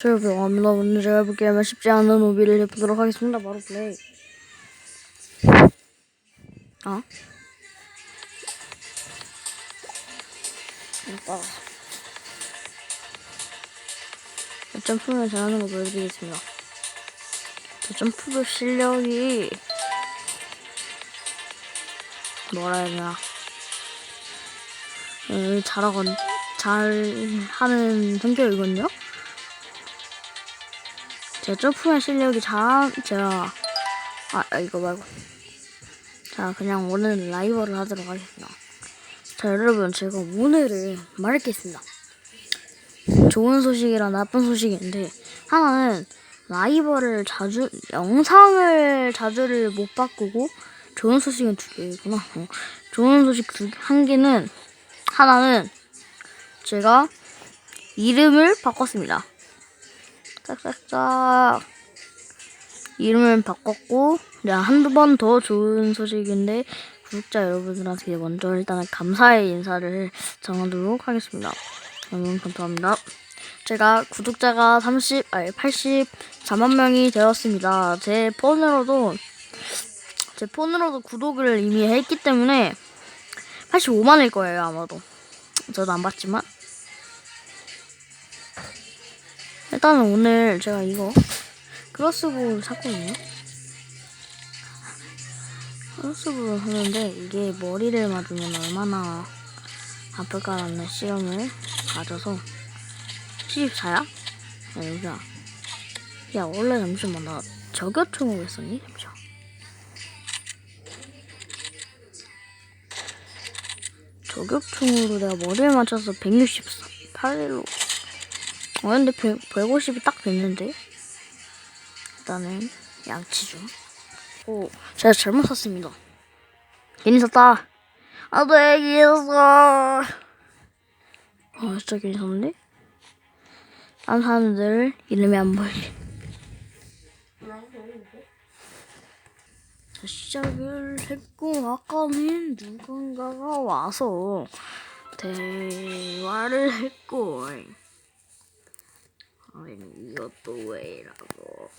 자, 여러분, 감사합니다. 오늘 제가 해볼게요. 쉽지 않은 무비를 해보도록 하겠습니다. 바로 플레이. 어? 오빠. 점프를 잘하는 거 보여드리겠습니다. 저 점프 실력이 뭐라 해야 되나. 음, 잘하건, 잘하는 성격이거든요? 제 점프의 실력이 잘, 제가, 아, 아, 이거 말고. 자, 그냥 오늘 라이브를 하도록 하겠습니다. 자, 여러분, 제가 오늘을 말했겠습니다. 좋은 소식이랑 나쁜 소식인데, 하나는 라이브를 자주, 영상을 자주를 못 바꾸고, 좋은 소식은 두 개구나. 어. 좋은 소식 두, 한 개는, 하나는 제가 이름을 바꿨습니다. 싹싹싹 이름을 바꿨고 내가 한두 번 더 좋은 소식인데 구독자 여러분들한테 먼저 일단은 감사의 인사를 전하도록 하겠습니다. 여러분 감사합니다. 제가 구독자가 30, 아니 84만 명이 되었습니다. 제 폰으로도 제 폰으로도 구독을 이미 했기 때문에 85만일 거예요 아마도. 저도 안 봤지만 일단은 오늘 제가 이거 크로스볼 샀거든요. 크로스볼을 하는데 이게 머리를 맞으면 얼마나 아플까라는 시험을 가져서 74야? 야 여기야 야 원래 잠시만 나 저격총을 했었니? 잠시만 저격총으로 내가 머리를 맞춰서 168로 어 근데 100, 150이 딱 됐는데? 일단은 양치 좀 오, 제가 잘못 샀습니다. 괜히 샀다. 아도 애기 샀어. 아 진짜 괜히 샀는데 딴 사람들 이름이 안 보이지 자, 시작을 했고 아까는 누군가가 와서 대화를 했고 아니 이것도 왜 이라고.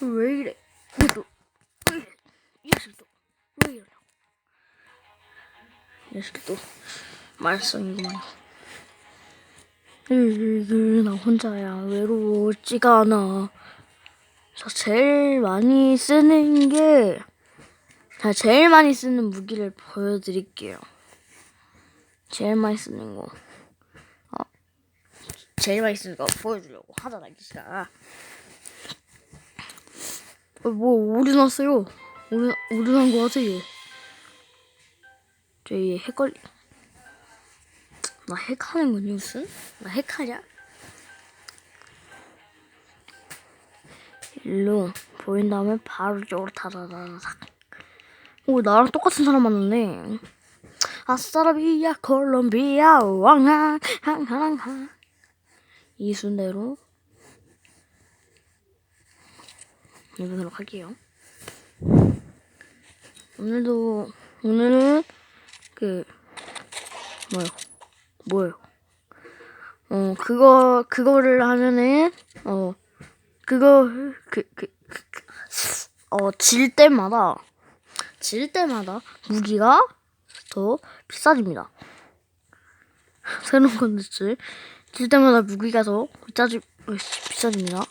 왜 이래? 이것도 왜 이래 이 녀석도 왜 이러냐고. 이 녀석도 말썽이구만. 나 혼자야? 외로웠지가 않아. 저 제일 많이 쓰는 게 자, 제일 많이 쓰는 무기를 보여드릴게요. 제일 많이 쓰는 거. 어, 제일 거 보여주려고 하잖아, 기시가. 어, 뭐, 오류 났어요. 오류, 난거 같아, 얘. 저얘 핵걸리. 나 핵하는 거니, 무슨? 나 핵하냐? 일로 보인 다음에 바로 이쪽으로 다다다닥. 오 나랑 똑같은 사람 만났네. 아싸라비아 콜롬비아 왕하 항항항 이 순대로 해보도록 할게요. 오늘도 오늘은 그 뭐요 뭐요 어 그거 그거를 하면은 어 그거 그그질 때마다 질 때마다 무기가 더 비싸집니다. 새로운 컨텐츠 질 때마다 무기가 더 비싸지, 비싸집니다.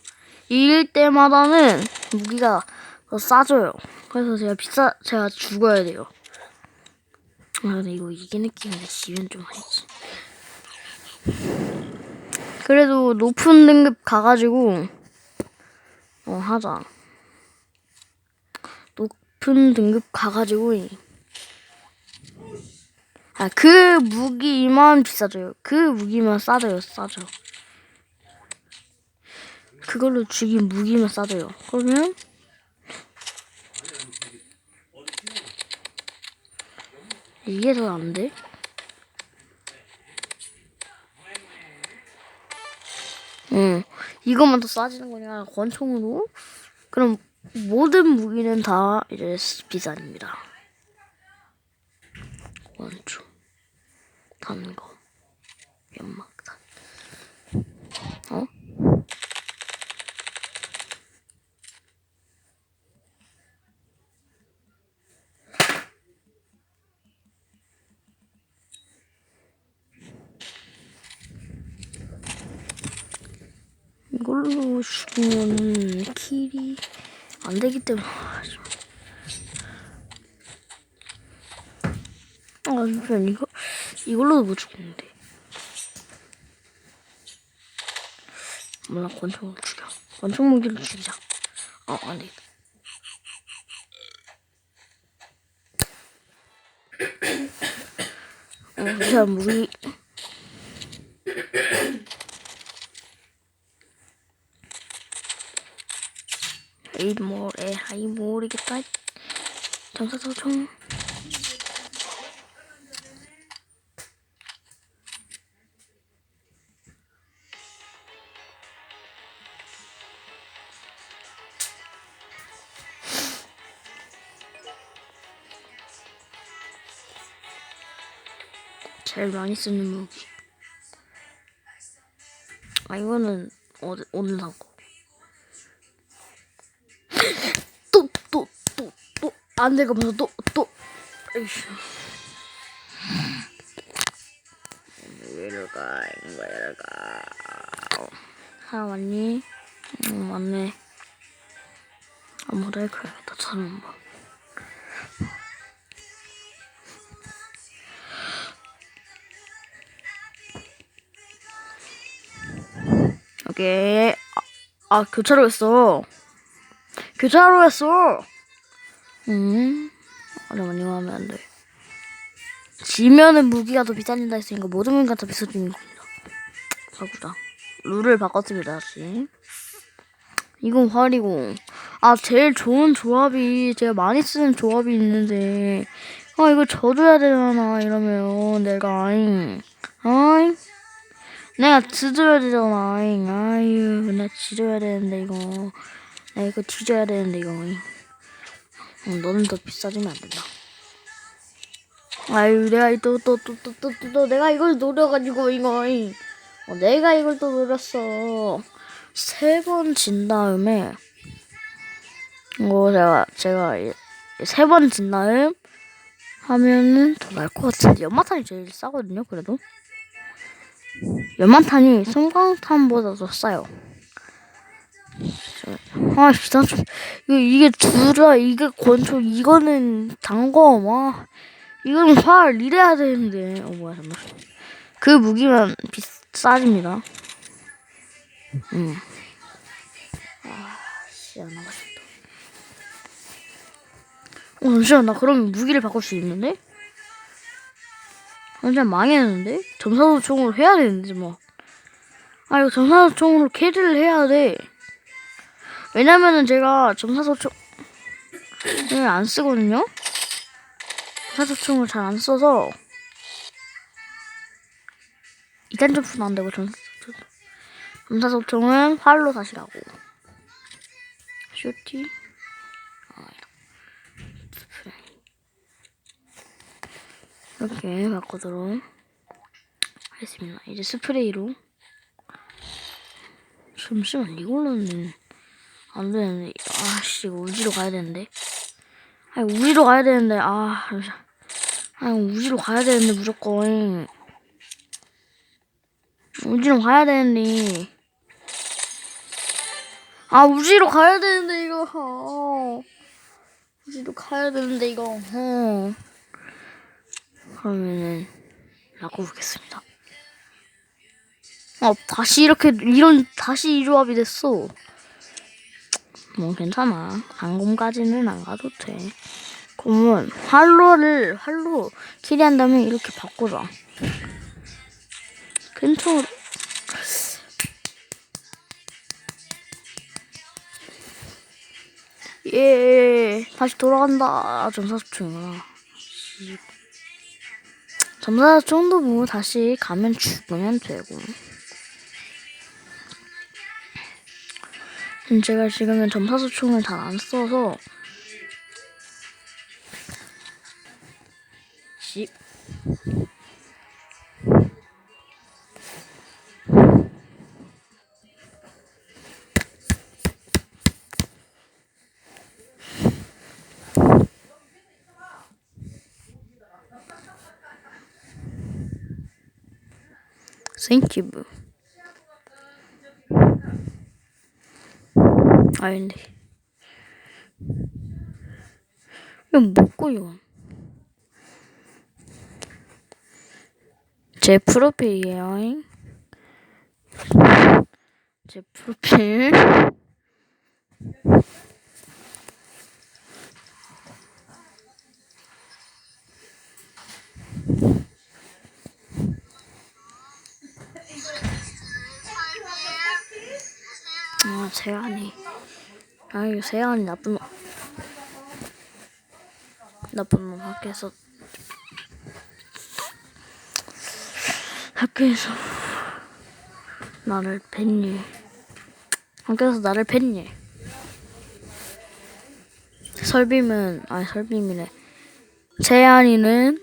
이길 때마다는 무기가 더 싸져요. 그래서 제가 비싸 제가 죽어야 돼요. 아 근데 이거 이게 느낌인데 지면 좀 아니지. 그래도 높은 등급 가가지고 어 하자. 높은 등급 가가지고 아 그 무기만 비싸져요. 그 무기만 싸져요. 싸져. 그걸로 죽인 무기만 싸져요. 그러면 이게 더 안 돼? 응, 이것만 더 싸지는 거냐? 권총으로? 그럼 모든 무기는 다 이제 비싼입니다. 원초, 단검 연막탄 어? 이걸로 죽으면은 킬이 안 되기 때문에. 아, 잠시만 아, 이거 이걸로도 못 죽는데. 몰라, 권총을 죽여. 권총 무기를 죽이자. 어, 안 되겠다. 어, 자, 무기. 이 모래, 아이 모르겠다. 정사소총. 제일 많이 쓰는 무기. 아 이거는 어제 오늘 산 거. 또 또 또 또 안 되고 벌써 또또 에이씨. 이럴까 이거 이럴까. 하나 왔니? 응 왔네. 아무도 해야겠다 저는 뭐. 오케이. 아, 아 교차로 했어. 교차로 했어. 음. 잠깐만 이거 하면 안 돼. 지면은 무기가 더 비싸진다 했으니까 모든 무기가 더 비싸지는 겁니다. 바꾸자. 룰을 바꿨습니다 다시. 이건 활이고. 아 제일 좋은 조합이 제가 많이 쓰는 조합이 있는데 아 이거 져줘야 되잖아 이러면 내가 아잉 아잉 내가 지져야 되잖아. 아잉. 아유, 나 지져야 되는데 이거. 나 이거 지져야 되는데 이거. 어, 너는 더 비싸지면 안 된다. 아유, 내가 또 또 또 또 또 또 내가 이걸 노려가지고 이거. 어, 내가 이걸 또 노렸어. 세 번 진 다음에 이거 제가 제가 세 번 진 다음 하면은 더 나을 것 같은데 연마탄이 제일 싸거든요. 그래도. 연마탄이 성광탄보다 더 싸요. 아, 진짜 좀, 이거, 이게 둘다, 이게 권총, 이거는 단검, 아, 이건 활, 이래야 되는데. 어, 뭐야, 잠깐만. 그 무기만 비싸집니다. 음. 아, 씨, 안 나가겠다. 어, 잠시만, 나 그러면 무기를 바꿀 수 있는데? 완전 망했는데? 점사도총으로 해야 되는데 뭐. 아 이거 점사도총으로 캐리를 해야 돼. 왜냐면은 제가 점사도총을 안 쓰거든요. 점사도총을 잘 안 써서 이단 점프는 안 되고 점사도총. 점사도총은 활로 다시 가고. 쇼티. 이렇게 바꾸도록 하겠습니다. 이제 스프레이로. 잠시만 이걸로는 안 되는데. 아씨 우지로 가야 되는데. 아니 우지로 가야 되는데. 아 잠시만. 아니 우지로 가야 되는데 무조건. 우지로 가야 되는데. 아 우지로 가야 되는데 이거. 어. 우지로 가야 되는데 이거. 어. 그러면은 바꿔보겠습니다. 어 다시 이렇게 이런 다시 이 조합이 됐어. 뭐 괜찮아. 방금까지는 안 가도 돼. 그러면 활로를 활로 키리한 다음에 이렇게 바꾸자. 괜찮아. 예, 다시 돌아간다. 전사수충이구나. 점사 정도 뭐 다시 가면 죽으면 되고. 제가 지금은 점사수 총을 잘안 써서 10 sędziwy. 아 근데 이건 뭐고요? 제 프로필이에요. 제 프로필. 아, 세안이. 아, 이거 세안이 나쁜 놈. 나쁜 놈 학교에서. 학교에서 나를 팬일. 학교에서 나를 팬일. 설빔은, 아니, 설빔이래. 세안이는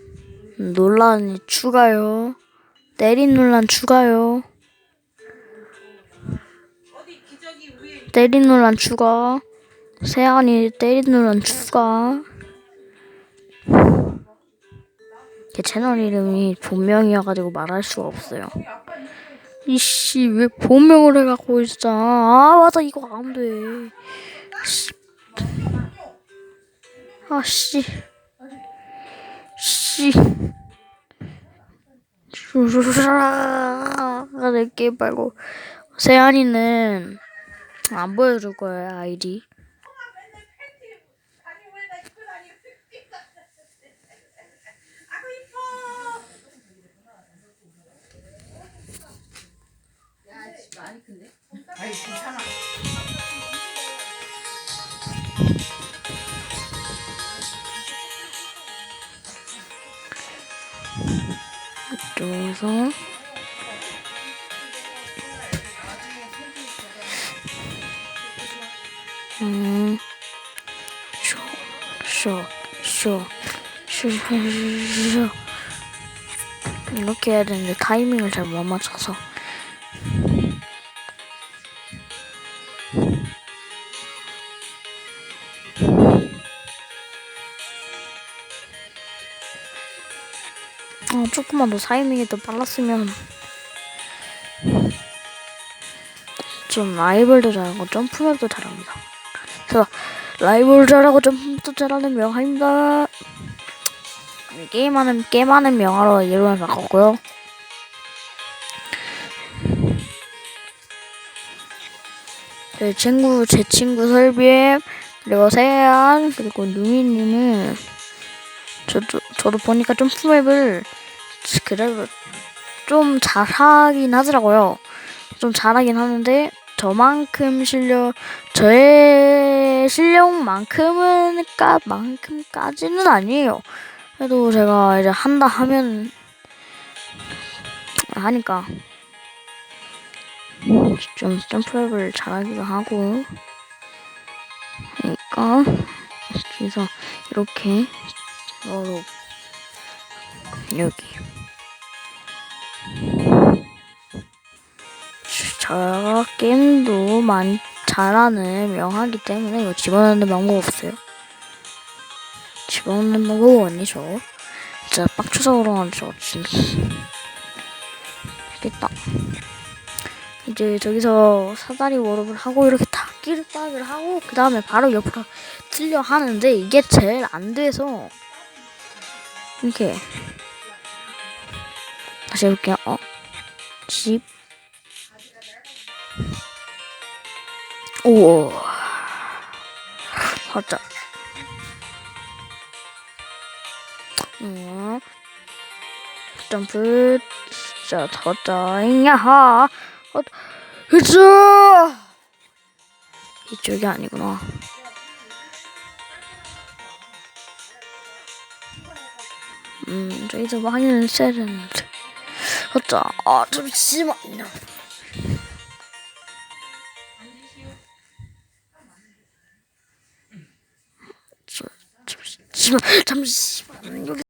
논란이 추가요. 내린 논란 추가요. 내린 논란 추가. 세안이 내린 논란 추가. 제 채널 이름이 본명이어가지고 말할 수가 없어요. 이씨 왜 본명을 해갖고 있어? 아 맞아 이거 안 돼. 씨. 아씨. 씨. 내 게임 말고 세안이는 안 보여줄 거예요 아이디 아이 괜찮아. 이쪽에서 음, 쇼, 쇼, 쇼, 쇼, 쇼, 쇼. 이렇게 해야 되는데 타이밍을 잘 못 맞춰서. 어, 조금만 더 타이밍이 더 빨랐으면 좀 라이벌도 잘하고 점프맵도 잘합니다. 그래서 라이벌 잘하고 점프도 잘하는 명화입니다. 게임하는 게임하는 명화로 이름을 바꿨고요. 제 친구 제 친구 설비엠 그리고 세안 그리고 누미님은 저도 저도 보니까 점프맵을 그래도 좀 잘하긴 하더라고요. 좀 잘하긴 하는데 저만큼 실력 저의 실력만큼은 까 만큼까지는 아니에요. 그래도 제가 이제 한다 하면 하니까 좀 점프랩을 잘하기도 하고 그러니까 그래서 이렇게 여기 저 게임도 많이 잘하는 명하기 때문에 이거 집어넣는 방법 없어요. 집어넣는 방법 아니죠. 진짜 빡쳐서 그러는 저 진짜. 됐다. 이제 저기서 사다리 워업을 하고 이렇게 닭기를 빠기를 하고 그 다음에 바로 옆으로 틀려 하는데 이게 제일 안 돼서 이렇게 다시 해볼게요. 어? 집. 오. 살짝. 음. 점프. 자, 더더 야하. 어, 으쌰. 이쪽이 아니구나. 음, 저기서 확인을 했어야 되는데. 어쩌, 아, 잠시만요. 저, 잠시만, 잠시만, 여기